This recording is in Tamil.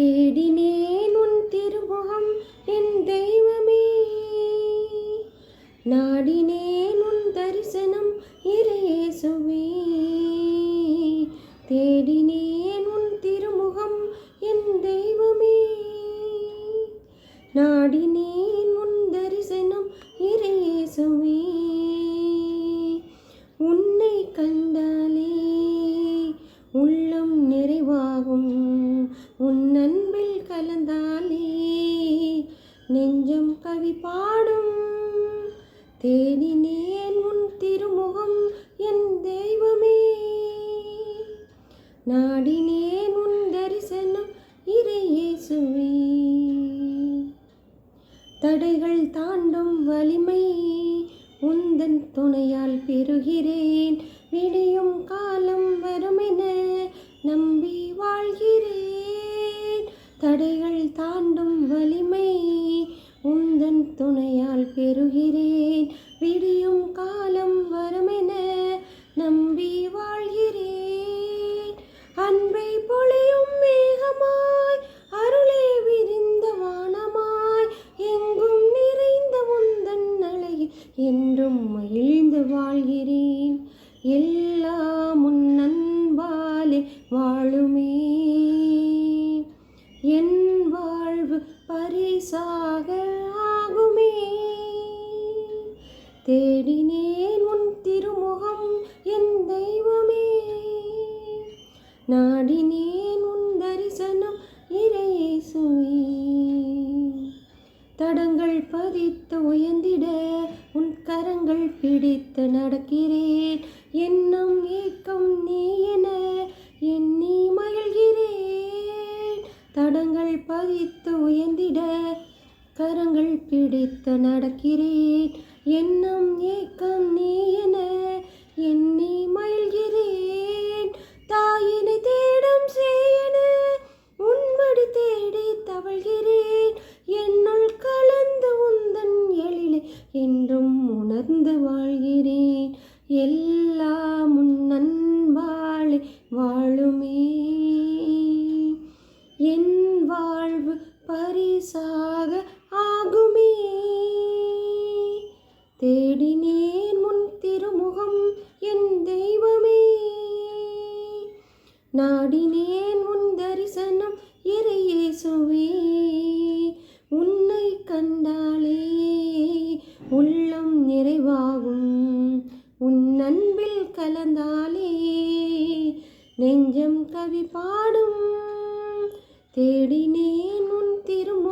தேடினேன் உன் திருமுகம் என் தெய்வமே. நாடினேன் உன் தரிசனம் இறையேசுவே தேடினேன் உன் திருமுகம் என் தெய்வமே. நாடினேன் உன் தரிசனம் இறையேசுவே உன்னை கண்டாலே உள்ளம் நிறைவாகும். உன் அன்பில் கலந்தாலே நெஞ்சம் கவி பாடும். தேடினேன் உன் திருமுகம் என் தெய்வமே. நாடினேன் உன் தரிசனம் இறையேசுவே தடைகள் தாண்டும் வலிமை உந்தன் துணையால் பெறுகிறேன். விடியும் காலம் வருமென நம்பி வாழ்கிறேன். தடைகள் தாண்டும் வலிமை உந்தன் துணையால் பெறுகிறேன். விடியும் காலம் வருமென நம்பி வாழ்கிறேன். அன்பை பொழியும் மேகமாய் அருளே விரிந்த வானமாய் எங்கும் நிறைந்த உந்தன் அழகில் என்றும் மகிழ்ந்து வாழ்கிறேன். எல்லாம் உன் அன்பாலே வாழுமே. என் வாழ்வு பரிசாக ஆகுமே. தேடினேன் உன் திருமுகம் என் தெய்வமே. நாடினேன் உன் தரிசனம் இறையேசுவே. தடங்கள் பதித்து உயர்ந்திட உன் கரங்கள் பிடித்து நடக்கிறேன். என்னும் ஏக்கம் நீ என எண்ணி மகிழ்கிறேன் தடங்கள் பதித்து உயர்ந்திட கரங்கள் பிடித்து நடக்கிறேன். என்னும் ஏக்கம் நீ என எண்ணி மயில்கிறேன் தாயினை தேடும் செய்யன உன்மடி தேடி தவழ்கிறேன். என்னுள் கலந்து உந்தன் எழிலை என்றும் உணர்ந்து வாழ்கிறேன். எல்லாம் உன் அன்பாலே வாழுமே ஆக ஆகுமே. தேடினேன் முன் திருமுகம் என் தெய்வமே. நாடினேன் உன் தரிசனம் இறையேசுவே உன்னை கண்டாலே உள்ளம் நிறைவாகும். உன் அன்பில் கலந்தாலே நெஞ்சம் கவி பாடும். தேடினேன் உன் திருமுகம்